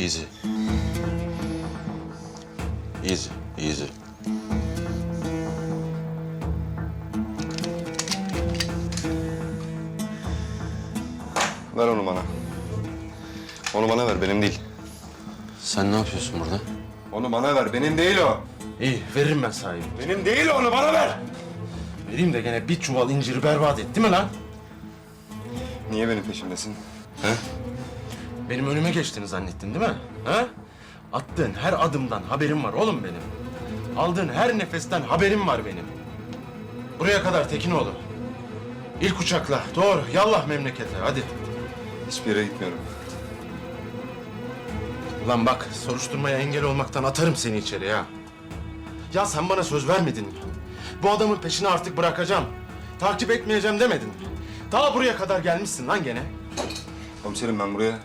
Easy. Easy, easy. Ver onu bana. Onu bana ver, benim değil. Sen ne yapıyorsun burada? Onu bana ver, benim değil o. İyi veririm ben sahibi. Benim değil onu bana ver. Vereyim de gene bir çuval inciri berbat etti mi lan? Niye benim peşimdesin? He? Benim önüme geçtiğini zannettin değil mi? Ha? Attığın her adımdan haberim var oğlum benim. Aldığın her nefesten haberim var benim. Buraya kadar Tekinoğlu. İlk uçakla doğru yallah memlekete hadi. Hiçbir yere gitmiyorum. Ulan bak soruşturmaya engel olmaktan atarım seni içeri ha. Ya sen bana söz vermedin mi? Bu adamın peşini artık bırakacağım. Takip etmeyeceğim demedin mi? Daha buraya kadar gelmişsin lan gene. Komiserim ben buraya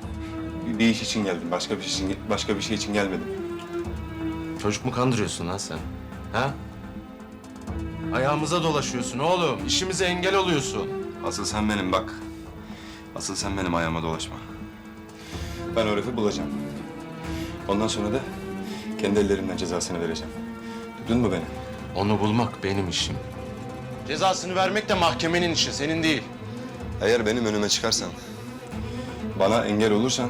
bir, iş için geldim. Başka bir şey için başka bir şey için gelmedim. Çocuk mu kandırıyorsun lan sen? Ha? Ayağımıza dolaşıyorsun oğlum. İşimize engel oluyorsun. Asıl sen benim bak. Asıl sen benim ayağıma dolaşma. Ben o herifi bulacağım. Ondan sonra da kendi ellerimden cezasını vereceğim. Duydun mu beni? Onu bulmak benim işim. Cezasını vermek de mahkemenin işi, senin değil. Eğer benim önüme çıkarsan, bana engel olursan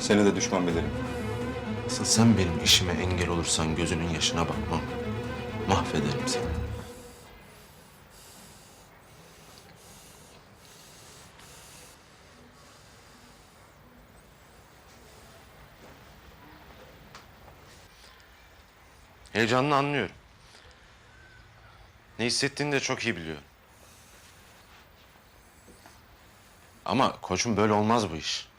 seni de düşman bilirim. Asıl sen benim işime engel olursan gözünün yaşına bakmam. Mahvederim seni. Heyecanını anlıyorum. Ne hissettiğini de çok iyi biliyorum. Ama koçum böyle olmaz bu iş.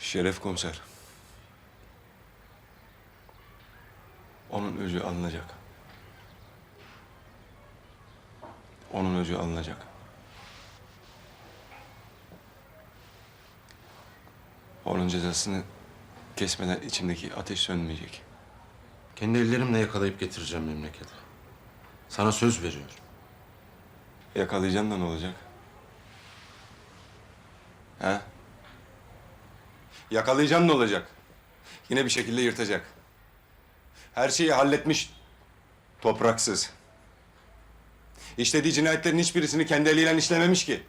Şeref komiser. Onun öcü alınacak. Onun öcü alınacak. Onun cezasını kesmeden içimdeki ateş sönmeyecek. Kendi ellerimle yakalayıp getireceğim memlekete. Sana söz veriyorum. Yakalayacağım da ne olacak? He? Yakalayacağım ne olacak? Yine bir şekilde yırtacak. Her şeyi halletmiş. Topraksız. İşlediği cinayetlerin hiçbirisini kendi eliyle işlememiş ki.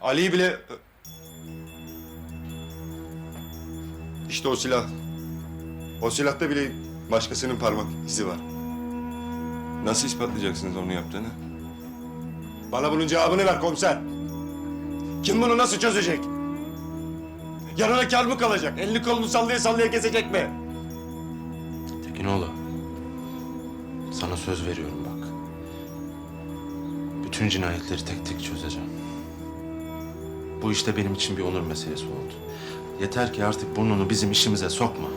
Ali'yi bile... İşte o silah. O silahta bile başkasının parmak izi var. Nasıl ispatlayacaksınız onu yaptığını? Bana bunun cevabını ver komiser. Kim bunu nasıl çözecek? Yanına kar mı kalacak? Elini kolunu sallaya sallaya kesecek mi? Tekinoğlu. Sana söz veriyorum bak. Bütün cinayetleri tek tek çözeceğim. Bu işte benim için bir onur meselesi oldu. Yeter ki artık burnunu bizim işimize sokma.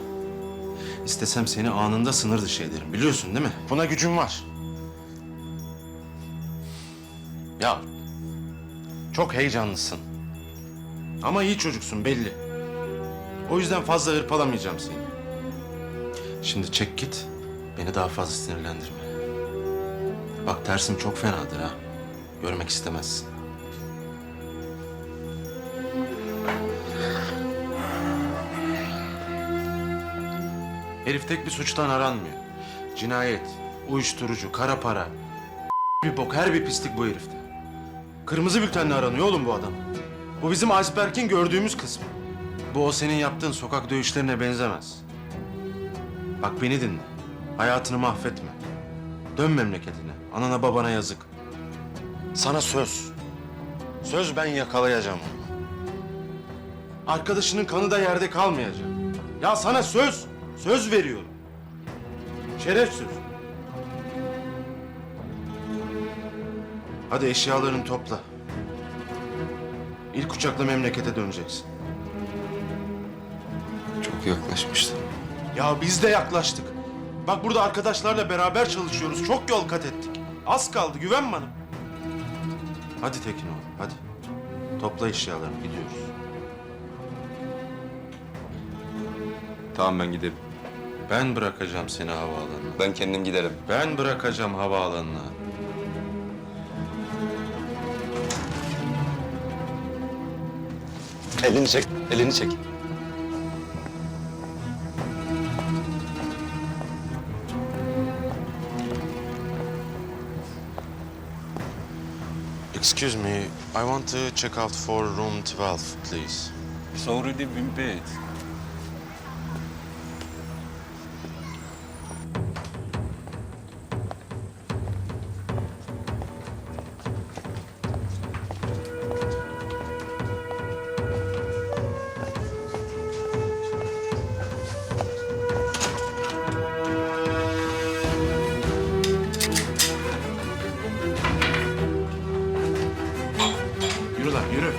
İstesem seni anında sınır dışı ederim. Biliyorsun değil mi? Buna gücüm var. Ya çok heyecanlısın. Ama iyi çocuksun belli. O yüzden fazla hırpalamayacağım seni. Şimdi çek git. Beni daha fazla sinirlendirme. Bak tersim çok fenadır ha. Görmek istemezsin. Herif tek bir suçtan aranmıyor. Cinayet, uyuşturucu, kara para. Bir bok, her bir pislik bu herifte. Kırmızı bültenle aranıyor oğlum bu adam. Bu bizim iceberg'in gördüğümüz kısmı. Bu o senin yaptığın sokak dövüşlerine benzemez. Bak beni dinle. Hayatını mahvetme. Dön memleketine. Anana babana yazık. Sana söz. Söz ben yakalayacağım onu. Arkadaşının kanı da yerde kalmayacak. Ya sana söz. Söz veriyorum. Şeref söz. Hadi eşyalarını topla. İlk uçakla memlekete döneceksin. Çok yaklaşmıştı. Ya biz de yaklaştık. Bak burada arkadaşlarla beraber çalışıyoruz. Çok yol kat ettik. Az kaldı güven bana. Hadi Tekin oğlum hadi. Topla eşyalarını gidiyoruz. Tamam ben giderim. Ben bırakacağım seni havaalanına. Ben kendim giderim. Ben bırakacağım havaalanına. Elini çek, elini çek. Excuse me, I want to check out for room 12, please. It's already been paid. Yürü lan yürü.